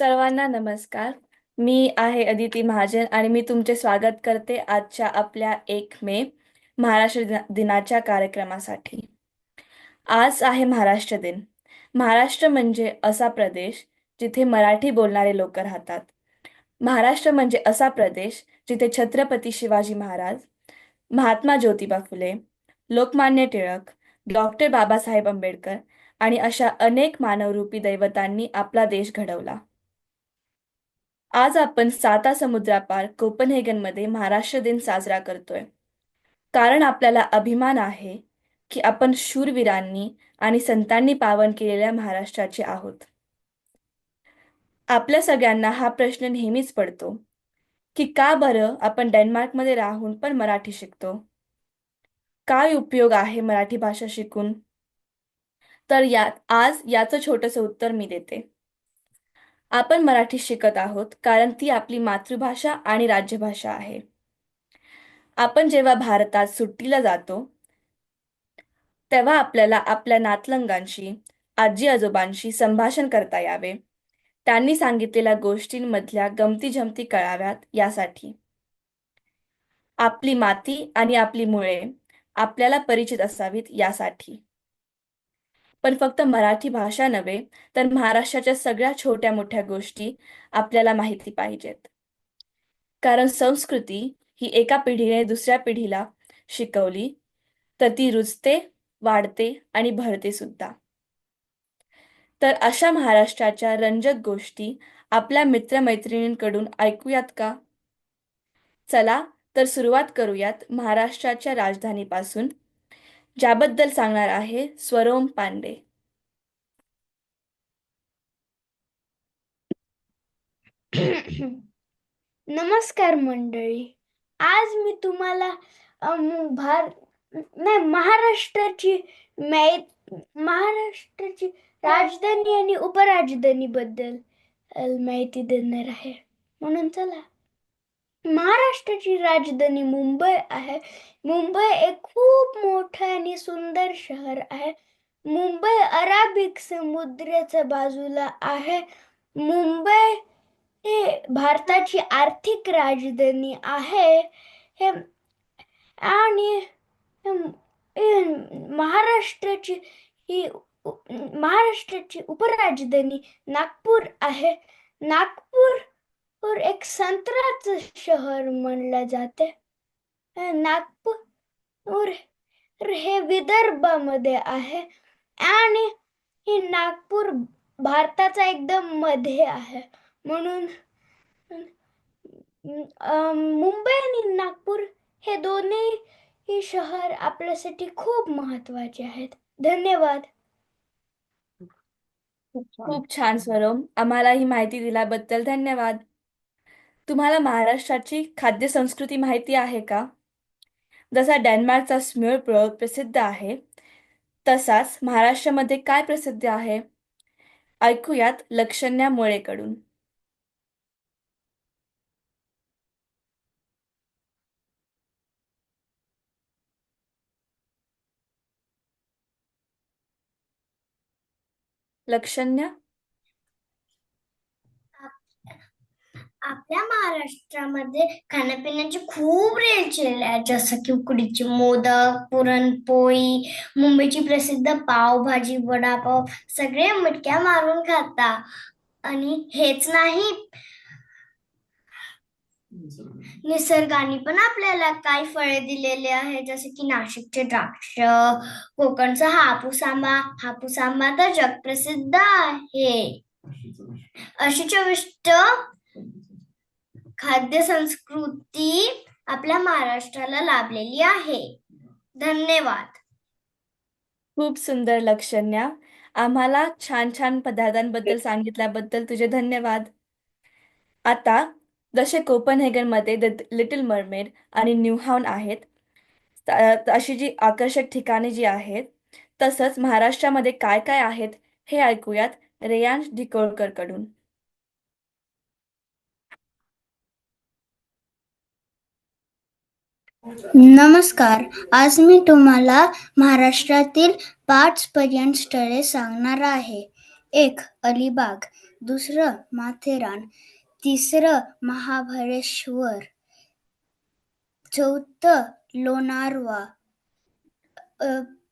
सर्वांना नमस्कार. मी आहे अदिती महाजन आणि मी तुमचे स्वागत करते आजच्या आपल्या एक मे महाराष्ट्र दिनाच्या कार्यक्रमासाठी. आज आहे महाराष्ट्र दिन. महाराष्ट्र म्हणजे असा प्रदेश जिथे मराठी बोलणारे लोक राहतात. महाराष्ट्र म्हणजे असा प्रदेश जिथे छत्रपती शिवाजी महाराज महात्मा ज्योतिबा फुले लोकमान्य टिळक डॉक्टर बाबासाहेब आंबेडकर आणि अशा अनेक मानवरूपी दैवतांनी आपला देश घडवला. आज आपण साता समुद्रापार कोपनहेगनमध्ये महाराष्ट्र दिन साजरा करतोय. कारण आपल्याला अभिमान आहे की आपण शूरवीरांनी आणि संतांनी पावन केलेल्या महाराष्ट्राचे आहोत. आपल्या सगळ्यांना हा प्रश्न नेहमीच पडतो की का बरं आपण डेन्मार्कमध्ये राहून पण मराठी शिकतो? काय उपयोग आहे मराठी भाषा शिकून? तर यात आज याचं छोटंसं उत्तर मी देते. आपण मराठी शिकत आहोत कारण ती आपली मातृभाषा आणि राज्यभाषा आहे. आपण जेव्हा भारतात सुट्टीला जातो तेव्हा आपल्याला आपल्या नातलंगांशी आजी आजोबांशी संभाषण करता यावे. त्यांनी सांगितलेल्या गोष्टींमधल्या गमती जमती कळाव्यात यासाठी. आपली माती आणि आपली मुळे आपल्याला परिचित असावीत यासाठी. पण फक्त मराठी भाषा नव्हे तर महाराष्ट्राच्या सगळ्या छोट्या मोठ्या गोष्टी आपल्याला माहिती पाहिजेत. कारण संस्कृती ही एका पिढीने दुसऱ्या पिढीला शिकवली तर ती रुजते वाढते आणि भरते सुद्धा. तर अशा महाराष्ट्राच्या रंजक गोष्टी आपल्या मित्रमैत्रिणींकडून ऐकूयात का? चला तर सुरुवात करूयात महाराष्ट्राच्या राजधानीपासून. ज्याबद्दल सांगणार आहे स्वरोम पांडे. नमस्कार मंडळी. आज मी तुम्हाला भार नाही महाराष्ट्राची महाराष्ट्राची राजधानी आणि उपराजधानी बद्दल माहिती देणार आहे. म्हणून चला. महाराष्ट्राची राजधानी मुंबई आहे. मुंबई एक खूप मोठं आणि सुंदर शहर आहे. मुंबई अराबिक समुद्राच्या बाजूला आहे. मुंबई हे भारताची आर्थिक राजधानी आहे. हे आणि महाराष्ट्राची ही महाराष्ट्राची उपराजधानी नागपूर आहे. नागपूर नागपूर एक संत्राच शहर म्हणलं जाते. नागपूर हे विदर्भामध्ये आहे आणि हे नागपूर भारताचा एकदम मध्ये आहे. म्हणून मुंबई आणि नागपूर हे दोन्ही ही शहर आपल्यासाठी खूप महत्त्वाचे आहेत. धन्यवाद. खूप छान स्वरम. आम्हाला ही माहिती दिल्याबद्दल धन्यवाद. तुम्हाला महाराष्ट्राची खाद्य संस्कृती माहिती आहे का? जसा डेन्मार्कचा स्मिळप्रयोग प्रसिद्ध आहे तसाच महाराष्ट्रामध्ये काय प्रसिद्ध आहे? ऐकूयात लक्षण्या मुळेकडून. लक्षण्या? आपल्या महाराष्ट्रामध्ये खाण्यापिण्याचे खूप रेलचेल आहेत जसं की उकडीचे मोदक पुरणपोळी मुंबईची प्रसिद्ध पावभाजी वडापाव सगळे मटक्या मारून खाता. आणि हेच नाही निसर्गाने पण आपल्याला काही फळे दिलेले आहे जसे की नाशिकचे द्राक्ष कोकणचा हापूस आंबा. हापूस आंबा तर जगप्रसिद्ध आहे. अशी चविष्ट खाद्य संस्कृती आपल्या महाराष्ट्राला लाभलेली आहे. धन्यवाद. खूप सुंदर लक्षण्या. आम्हाला छान छान पदार्थांबद्दल सांगितल्याबद्दल तुझे धन्यवाद. आता जसे कोपनहेगनमध्ये द लिटिल मरमेड आणि न्यूहाउन आहेत अशी जी आकर्षक ठिकाणे जी आहेत तसंच महाराष्ट्रामध्ये काय काय आहेत हे ऐकूयात रेयांश ढिकोळकरकडून. नमस्कार. आज मी तुम्हाला महाराष्ट्रातील पाच पर्यटन स्थळे सांगणार आहे. एक अलिबाग. दुसरं माथेरान. तिसरं महाबळेश्वर. चौथं लोणारवा.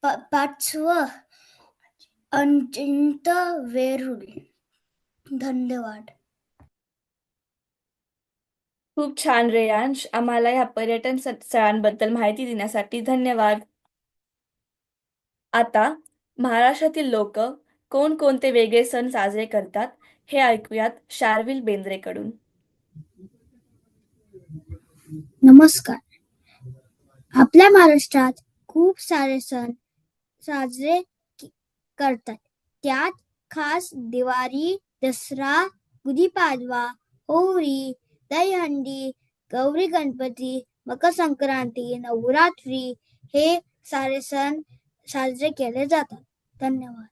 पा- पाचवं अजिंठ वेरूळ. धन्यवाद. खूप छान रेयांश आम्हाला या पर्यटन स्थळांबद्दल माहिती देण्यासाठी धन्यवाद. आता महाराष्ट्रातील लोक कोणकोणते वेगळे सण साजरे करतात हे ऐकूयात शार्विल बेंद्रेकडून. नमस्कार. आपल्या महाराष्ट्रात खूप सारे सण साजरे करतात. त्यात खास दिवाळी दसरा गुढीपाडवा होळी दहीहंडी गौरी गणपती मकर संक्रांती नवरात्री हे सारे सण साजरे केले जातात. धन्यवाद.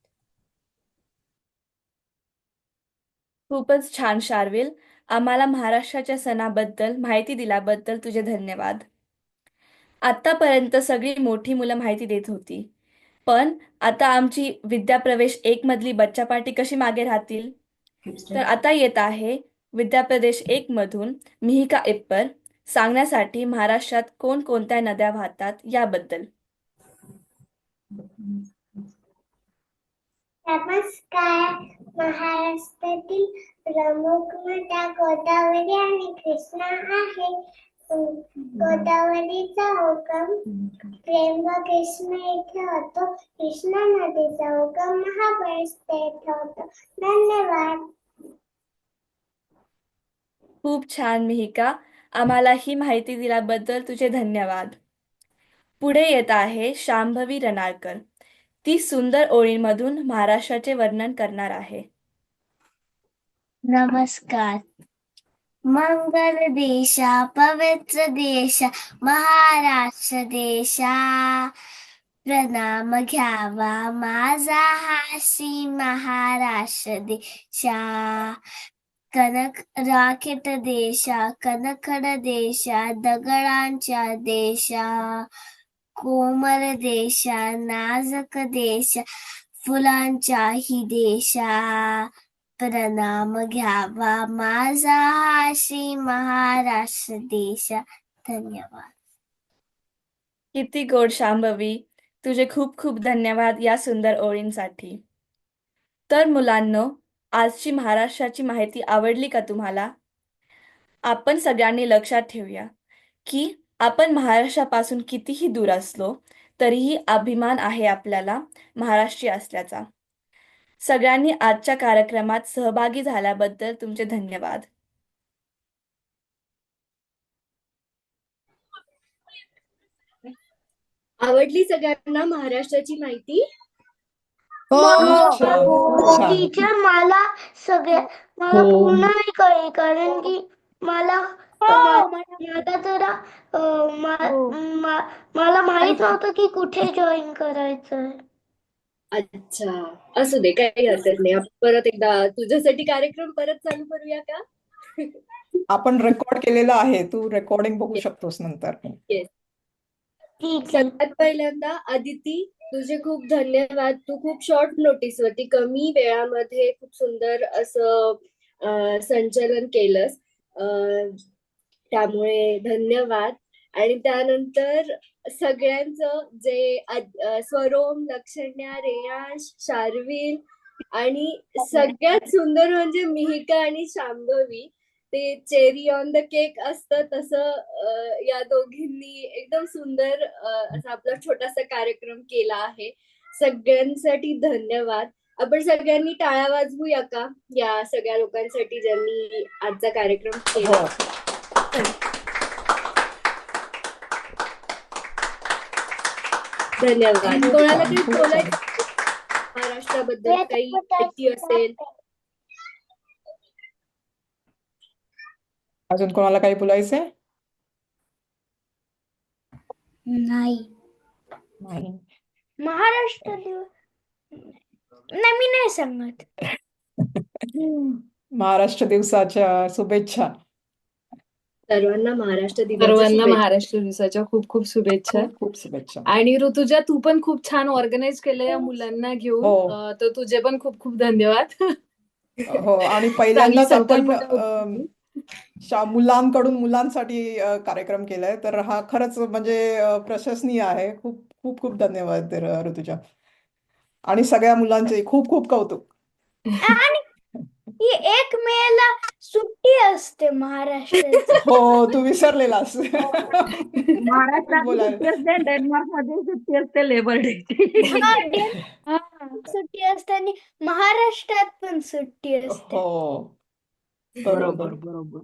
खूपच छान शार्विल. आम्हाला महाराष्ट्राच्या सणाबद्दल माहिती दिल्याबद्दल तुझे धन्यवाद. आतापर्यंत सगळी मोठी मुलं माहिती देत होती. पण आता आमची विद्याप्रवेश एक मधली बच्चा पार्टी कशी मागे राहतील? तर आता येत आहे विद्याप्रदेश एक मधून मिहिका इप्पर सांगण्यासाठी महाराष्ट्रात कोणकोणत्या नद्या वाहतात याबद्दल. नमस्कार. महाराष्ट्रातील प्रमुख नद्या गोदावरी आणि कृष्णा आहे. गोदावरीचा उगम त्र्यंबकेश्वर येथे होतो. कृष्णा नदीचा उगम महाबळेश्वर येथे होतो. धन्यवाद. खूप छान मिहिका. आम्हाला ही माहिती दिल्याबद्दल तुझे धन्यवाद. पुढे येत आहे शांभवी रणाळकर ती सुंदर ओळींमधून महाराष्ट्राचे वर्णन करणार आहे. नमस्कार. मंगल देशा पवित्र देशा महाराष्ट्र देशा. प्रणाम घ्यावा माझा हाशी महाराष्ट्र देशा. कनक राखेट देशा कनखड देशा दगडांच्या देशा कोमल देशा नाजक देशा फुलांच्याही देशा. प्रणाम घ्यावा माझा श्री महाराष्ट्र देशा. धन्यवाद. किती गोड शांभवी तुझे खूप खूप धन्यवाद या सुंदर ओळींसाठी. तर मुलांनो आजची महाराष्ट्राची माहिती आवडली का तुम्हाला? आपण सगळ्यांनी लक्षात ठेवूया की आपण महाराष्ट्रापासून कितीही दूर असलो तरीही अभिमान आहे आपल्याला महाराष्ट्रीय असल्याचा. सगळ्यांनी आजच्या कार्यक्रमात सहभागी झाल्याबद्दल तुमचे धन्यवाद. आवडली सगळ्यांना महाराष्ट्राची माहिती? टीचर मला सगळ्या मला हो. पूर्ण नाही कळले कारण की मला मा- मला जरा अं, मा- मा- मला माहीत नव्हतं की कुठे जॉईन करायचं अच्छा. असू दे काही हरकत नाही. आपण परत एकदा तुझ्यासाठी कार्यक्रम परत चालू करूया का? आपण रेकॉर्ड केलेलं आहे. तू रेकॉर्डिंग बघू शकतोस नंतर. ठीक आहे. पहिल्यांदा अदिती तुझे खूप धन्यवाद. तू खूप शॉर्ट नोटीस वरती कमी वेळामध्ये खूप सुंदर असं संचलन केलंस. त्यामुळे धन्यवाद. आणि त्यानंतर सगळ्यांचं जे स्वरोम लक्षण्या रेयांश शार्विल आणि सगळ्यात सुंदर म्हणजे मिहिका आणि शांभवी ते चेरी ऑन द केक असतं तसं या दोघींनी एकदम सुंदर अं, असा आपला छोटासा कार्यक्रम केला आहे. सगळ्यांसाठी धन्यवाद. आपण सगळ्यांनी टाळ्या वाजवूया का? या सगळ्या लोकांसाठी ज्यांनी आजचा कार्यक्रम केला. हो धन्यवाद कोणाला काही बोलायचं महाराष्ट्राबद्दल काही माहिती असेल अजून कोणाला काही बोलायचंय? नाही. नाही. महाराष्ट्र दिवस. नाही मी नाही सांगत महाराष्ट्र दिवसाच्या शुभेच्छा. सर्वांना महाराष्ट्र सर्वांना. महाराष्ट्र दिवसाच्या खूप खूप शुभेच्छा. खूप शुभेच्छा. आणि ऋतुजा तू पण खूप छान ऑर्गनाईज केलं या मुलांना घेऊन. हो. तर तुझे पण खूप खूप धन्यवाद. हो आणि पहिल्यांदाच चांगली मुलांकडून मुलांसाठी कार्यक्रम केलाय. तर हा खरंच म्हणजे प्रशंसनीय आहे. खूप खूप खूप धन्यवाद ऋतुजा. आणि सगळ्या मुलांचे खूप खूप कौतुक. आणि ही एक मेला सुट्टी असते महाराष्ट्राची. हो तू विसरलेलास महाराष्ट्रात बोलायला. सुट्टी असते डेन्मार्कमध्ये सुट्टी असते लेबर डे हा, हा, सुट्टी असते आणि महाराष्ट्रात पण सुट्टी असते. हो. बरोबर बरोबर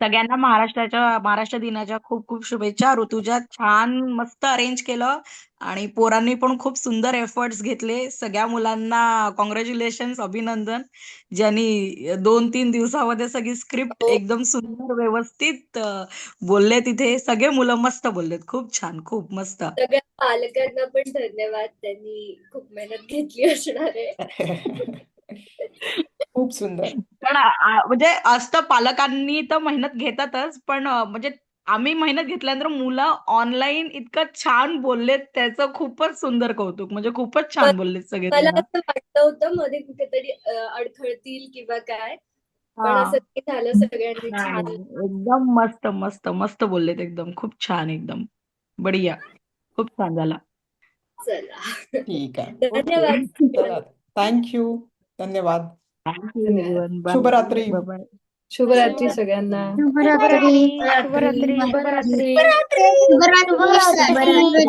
सगळ्यांना महाराष्ट्राच्या महाराष्ट्र दिनाच्या खूप खूप शुभेच्छा. ऋतुजा छान मस्त अरेंज केलं आणि पोरांनी पण खूप सुंदर एफर्ट्स घेतले. सगळ्या मुलांना कॉंग्रॅच्युलेशन्स अभिनंदन. ज्यांनी दोन तीन दिवसामध्ये सगळी स्क्रिप्ट हो. एकदम सुंदर व्यवस्थित बोलले तिथे. सगळे मुलं मस्त बोललेत. खूप छान खूप मस्त. सगळ्या पालकांना पण धन्यवाद. त्यांनी खूप मेहनत घेतली असणार आहे. खूप सुंदर. पण म्हणजे असतं पालकांनी तर मेहनत घेतातच पण म्हणजे आम्ही मेहनत घेतल्यानंतर मुलं ऑनलाईन इतकं छान बोललेत त्याचं खूपच सुंदर कौतुक म्हणजे खूपच छान बोललेत सगळे मला. असं वाटलं होतं मध्ये कुठेतरी अडखळतील किंवा काय पण. असं काही झालं सगळ्यांनी छान. एकदम मस्त मस्त मस्त बोललेत एकदम खूप छान एकदम. बढिया खूप छान झाला. चला. ठीक आहे. धन्यवाद. थँक्यू. धन्यवाद. शुभरात्री. शुभरात्री सगळ्यांना. शुभरात्री. शुभरात्री. शुभरात्री. शुभरात्री.